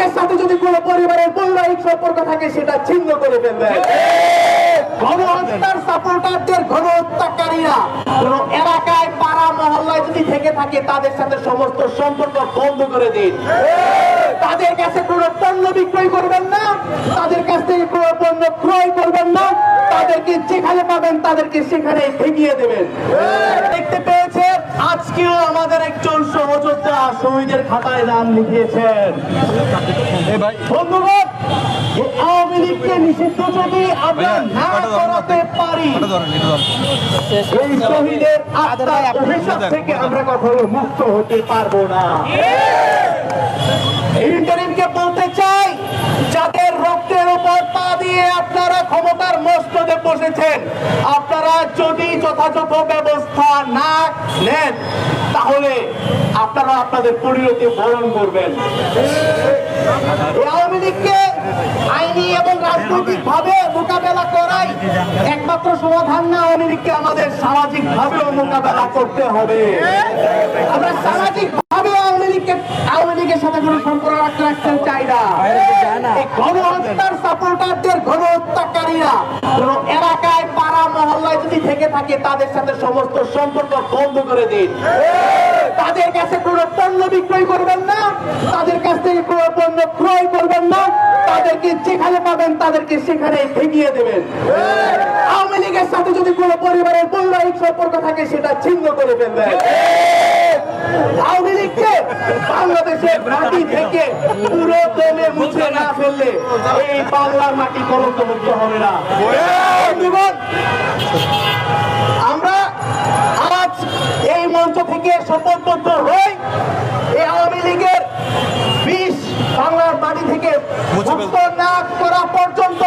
লীগের সাথে যদি কোনো পরিবারের বৈবাহিক সম্পর্ক থাকে সেটা ছিন্ন করে ফেলবেন গণহত্যার সাপোর্টারদের গণহত্যাকারীরা কোন এলাকায় পাড়া মহল্লায় যদি থেকে থাকে তাদের সাথে সমস্ত সম্পর্ক বন্ধ করে দিন। তাদের কাছে কোনো পণ্য বিক্রয় করবেন না তাদের কাছ থেকে কোনো পণ্য ক্রয় করবেন না তাদেরকে যেখানে পাবেন তাদেরকে সেখানে ঠেকিয়ে দেবেন। দেখতে শহীদের খাতায় নাম লিখিয়েছেন। এই আওয়ামী লীগকে নিষিদ্ধ যদি আমরা না করাতে পারি এই শহীদের অভিশাপ থেকে আমরা কখনো মুক্ত হতে পারব না। ইন্টারিমকে বলতে চাই যাদের রক্তের উপর পা দিয়ে আপনারা ক্ষমতার বসেছেন। আপনারা যদি যথাযথ ব্যবস্থা না নেন তাহলে আপনারা আপনাদের পরিণতি বরণ করবেন। আওয়ামী লীগকে আইনি এবং রাজনৈতিক ভাবে মোকাবেলা করাই একমাত্র সমাধান না আওয়ামী লীগকে আমাদের সামাজিক ভাবেও মোকাবেলা করতে হবে। আমরা সামাজিক ভাবে আওয়ামী লীগকে আওয়ামী লীগের সাথে কোনো সম্পর্ক রাখতে রাখতে চাই না। গণহত্যার সাপোর্টারদের গণহত্যাকারীরা কোন এলাকায় পাড়া মহল্লায় যদি থেকে থাকে তাদের সাথে সমস্ত সম্পর্ক বন্ধ করে দিন। তাদের কাছে কোনো পণ্য বিক্রয় করবেন না, তাদের কাছ থেকে কোনো পণ্য ক্রয় করবেন না, তাদেরকে যেখানে পাবেন তাদেরকে সেখানে ঠেকিয়ে দেবেন। আওয়ামী লীগের সাথে যদি কোনো পরিবারের বৈবাহিক সম্পর্ক থাকে, সেটা ছিন্ন করে ফেলবেন। বাংলাদেশের মাটি থেকে পুরো দমে মুছে না ফেললে এই বাংলার মাটি কলঙ্ক মুক্ত হবে না। থেকে শপথবদ্ধ হই এই আওয়ামী লীগের বিষ বাংলার মাটি থেকে মুক্ত না করা পর্যন্ত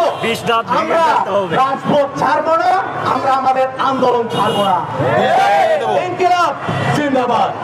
আমরা রাজপথ ছাড়বো না আমরা আমাদের আন্দোলন ছাড়বো না। ইনকিলাব জিন্দাবাদ।